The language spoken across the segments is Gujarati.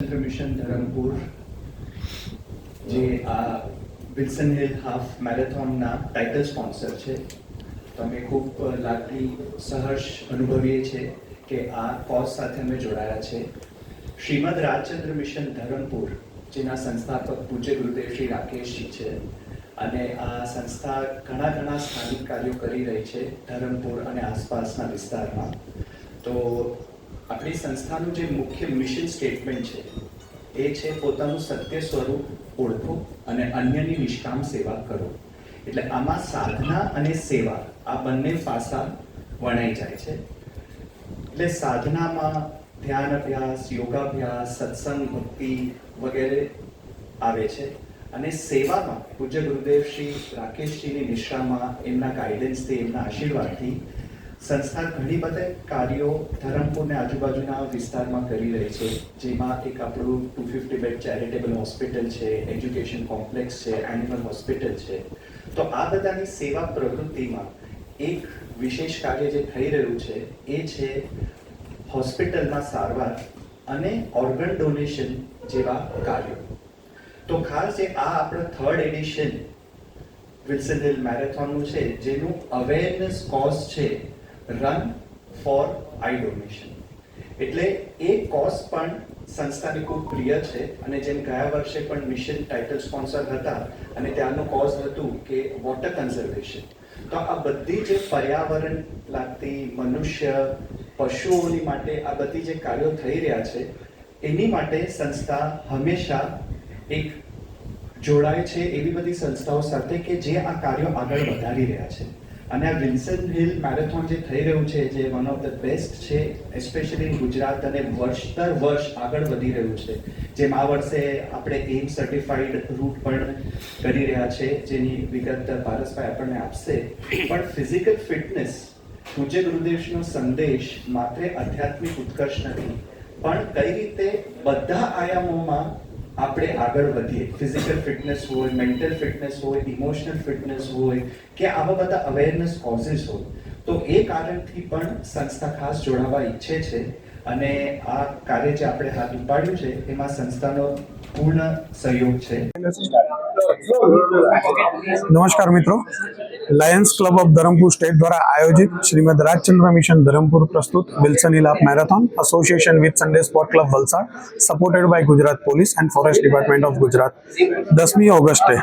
મિશન ધરમપુર જે આ વિલ્સન હિલ હાફ મેરેથોનના ટાઇટલ સ્પોન્સર છે. તો અમે ખૂબ લાગણી સહર્ષ અનુભવીએ છીએ કે આ કોઝ સાથે અમે જોડાયા છે. શ્રીમદ રાજચંદ્ર મિશન ધરમપુર જેના સંસ્થાપક પૂજ્ય ગુરુદેવ શ્રી રાકેશજી છે અને આ સંસ્થા ઘણા ઘણા સ્થાનિક કાર્યો કરી રહી છે ધરમપુર અને આસપાસના વિસ્તારમાં. તો આપણી સંસ્થાનું જે મુખ્ય મિશન સ્ટેટમેન્ટ છે, એ છે પોતાનું સત્ય સ્વરૂપ ઓળખો અને અન્યની નિષ્કામ સેવા કરો. એટલે આમાં સાધના અને સેવા, આ બંને પાસા વણાઈ જાય છે. એટલે સાધનામાં ધ્યાન અભ્યાસ, યોગાભ્યાસ, સત્સંગ, ભક્તિ વગેરે આવે છે. અને સેવામાં પૂજ્ય ગુરુદેવ શ્રી રાકેશજીની નિશ્રામાં એમના ગાઈડન્સથી એમના આશીર્વાદથી સંસ્થા ઘણી બધા કાર્યો ધરમપુર ને આજુબાજુના વિસ્તારમાં કરી રહી છે, જેમાં એક આપણું two fifty bed charitable hospital છે એજ્યુકેશન કોમ્પ્લેક્સ છે એનિમલ હોસ્પિટલ છે. તો આ બધાની સેવા પ્રવૃત્તિમાં એક વિશેષ કાર્ય જે થઈ રહ્યું છે, એ છે હોસ્પિટલમાં સારવાર અને ઓર્ગન ડોનેશન જેવા કાર્યો. તો ખાસ જે આ આપણું થર્ડ એડિશન વિલ્સન હિલ મેરેથોનનું છે, જેનું અવેરનેસ કોઝ છે રન ફોર આઈ ડોનેશન એટલે એ કોઝ પણ સંસ્થાને ખૂબ પ્રિય છે અને જેમ ગયા વર્ષે પણ મિશન ટાઇટલ સ્પોન્સર હતા અને ત્યાંનું કોઝ હતું કે વોટર કન્ઝર્વેશન તો આ બધી જે પર્યાવરણ લાગતી મનુષ્ય, પશુઓની માટે આ બધી જે કાર્યો થઈ રહ્યા છે, એની માટે સંસ્થા હંમેશા એક જોડાય છે એવી બધી સંસ્થાઓ સાથે કે જે આ કાર્યો આગળ વધારી રહ્યા છે. અને આ વિલ્સન હિલ મેરેથોન જે થઈ રહ્યું છે, જે વન ઓફ ધ બેસ્ટ છે એસ્પેશિયલી ગુજરાત અને વર્ષ દર વર્ષ આગળ વધી રહ્યું છે. જેમ આ વર્ષે આપણે એમ સર્ટિફાઈડ રૂટ પણ કરી રહ્યા છે, જેની વિગત પારસભાઈ આપણને આપશે. પણ ફિઝિકલ ફિટનેસ પૂજ્ય ગુરુદેવનો સંદેશ માત્ર આધ્યાત્મિક ઉત્કર્ષ નથી, પણ કઈ રીતે બધા આયામોમાં આપણે આગળ વધીએ. ફિઝિકલ ફિટનેસ હોય મેન્ટલ ફિટનેસ હોય ઇમોશનલ ફિટનેસ હોય, કે આવા બધા અવેરનેસ કોઝિસ હોય. તો એ કારણથી પણ સંસ્થા ખાસ જોડાવા ઈચ્છે છે. અને આ કાર્ય જે આપણે હાથ ઉપાડ્યું છે, એમાં સંસ્થાનો પૂર્ણ સહયોગ છે. નમસ્કાર મિત્રો. Lions club of Dharampur state દ્વારા આયોજિત શ્રીમદ રાજચંદ્ર મિશન ધરમપુર પ્રસ્તુત Wilson ઇલાપ marathon association with Sunday sport club Valsad supported by Gujarat police and forest department of Gujarat. દસમી ઓગસ્ટે,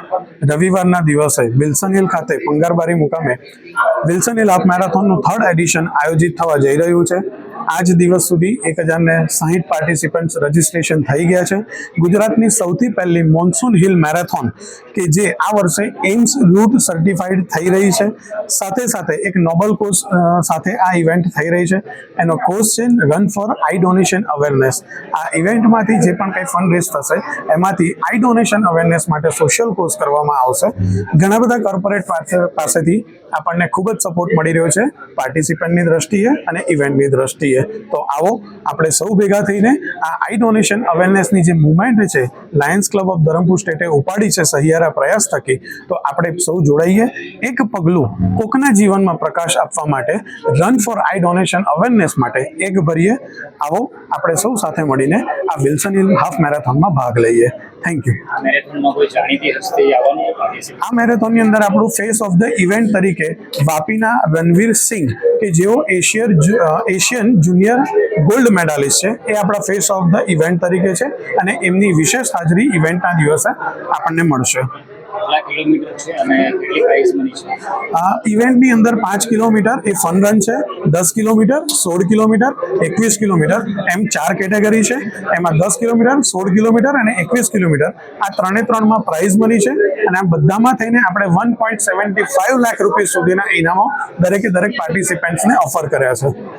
રવિવારના દિવસે વિલ્સન હિલ ખાતે પંગારબારી મુકામે વિલ્સન હિલ આપ મેરેથોનનું થર્ડ એડિશન આયોજિત થવા જઈ રહ્યું છે. આજ દિવસ સુધી એક હજારને સાહીઠ પાર્ટિસિપન્ટ્સ રજીસ્ટ્રેશન થઈ ગયા છે. ગુજરાતની સૌથી પહેલી મોન્સૂન હિલ મેરેથોન કે જે આ વર્ષે એમ્સ રૂટ સર્ટિફાઈડ થઈ રહી છે. સાથે સાથે એક નોબલ કોર્સ સાથે આ ઇવેન્ટ થઈ રહી છે. એનો કોર્સ છે run for eye donation awareness આ ઇવેન્ટમાંથી જે પણ કંઈ ફંડ રેઝ થશે, એમાંથી આઈ ડોનેશન અવેરનેસ માટે સોશિયલ કોર્સ કરવામાં આવશે. ઘણા બધા કોર્પોરેટ પાસેથી આપણને ખૂબ જ સપોર્ટ મળી રહ્યો છે. પાર્ટિસિપન્ટની દ્રષ્ટિએ અને ઇવેન્ટની દ્રષ્ટિએ. તો આવો આપણે સૌ ભેગા થઈને આ આઈ ડોનેશન અવેરનેસની જે મુવમેન્ટ છે લાયન્સ ક્લબ ઓફ ધરમપુર સ્ટેટે ઉપાડી છે સહિયારા પ્રયાસ થકી તો આપણે સૌ જોડાઈએ. એક પગલું કોકના જીવનમાં પ્રકાશ આપવા માટે run for eye donation awareness માટે એક ભરીએ. આવો આપણે સૌ સાથે મળીને આ વિલ્સન હિલ હાફ મેરેથોનમાં ભાગ લઈએ. થેન્ક યુ આ મેરેથોનની અંદર આપણું ફેસ ઓફ ધ ઇવેન્ટ તરીકે વાપીના રણવીર સિંહ કે જેઓ એશિયર એશિયન જુનિયર ગોલ્ડ મેડાલિસ્ટ છે, એ આપણા ફેસ ઓફ ધ ઇવેન્ટ તરીકે છે અને એમની વિશેષ હાજરી ઇવેન્ટના દિવસે આપણને મળશે. કેટલા કિલોમીટર છે અને કેટલી પ્રાઇસ મની છે? આ ઇવેન્ટની અંદર પાંચ કિલોમીટર, એ ફન રન છે. દસ કિલોમીટર, સોળ કિલોમીટર, એકવીસ કિલોમીટર. એમ ચાર કેટેગરી છે. એમાં દસ કિલોમીટર, સોળ કિલોમીટર અને એકવીસ કિલોમીટર. આ ત્રણે ત્રણમાં પ્રાઇઝ મની છે અને આ બધામાં થઈને આપણે one point seventy five lakh રૂપિયા સુધીના ઇનામો દરેકે દરેક પાર્ટિસિપન્ટ્સને ઓફર કર્યા છે.